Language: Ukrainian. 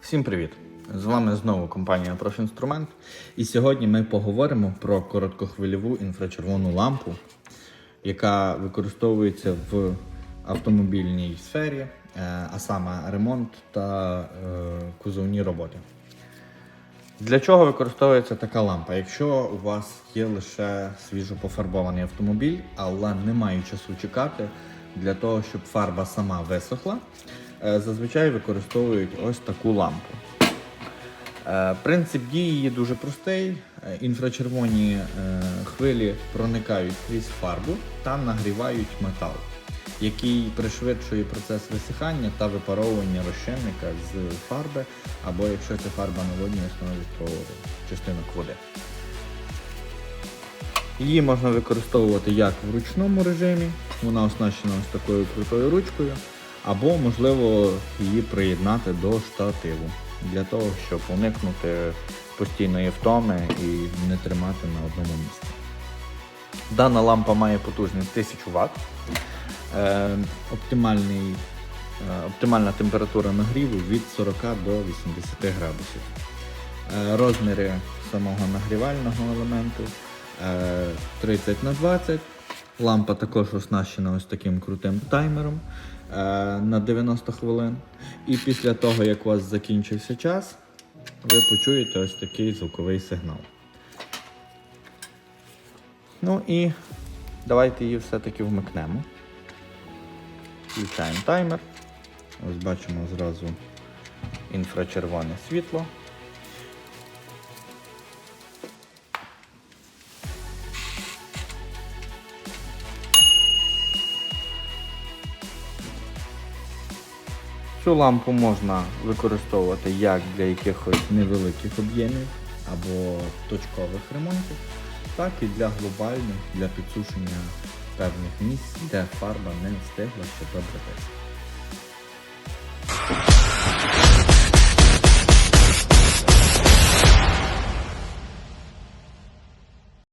Всім привіт! З вами знову компанія Профінструмент. І сьогодні ми поговоримо про короткохвильову інфрачервону лампу, яка використовується в автомобільній сфері, е, а саме ремонт та е, кузовні роботи. Для чого використовується така лампа? Якщо у вас є лише свіжо пофарбований автомобіль, але немає часу чекати для того, щоб фарба сама висохла, е, зазвичай використовують ось таку лампу. Е, Принцип дії її дуже простий. Е, Інфрачервоні хвилі проникають крізь фарбу та нагрівають метал, який пришвидшує процес висихання та випаровування розчинника з фарби, або якщо це фарба на водній основі, то частинок води. Її можна використовувати як в ручному режимі, вона оснащена ось такою крутою ручкою, або можливо її приєднати до штативу для того, щоб уникнути постійної втоми і не тримати на одному місці. Дана лампа має потужність 1000 Вт. Е, оптимальний, е, оптимальна температура нагріву від 40 до 80 градусів. Е, розміри самого нагрівального елементу е, 30 на 20. Лампа також оснащена ось таким крутим таймером на 90 хвилин. І після того, як у вас закінчився час, ви почуєте ось такий звуковий сигнал. Ну і давайте її все-таки вмикнемо. Включаємо таймер. Ось бачимо зразу інфрачервоне світло. Цю лампу можна використовувати як для якихось невеликих об'ємів або точкових ремонтів, так і для глобальних, для підсушення певних місць, де фарба не встигла ще добре.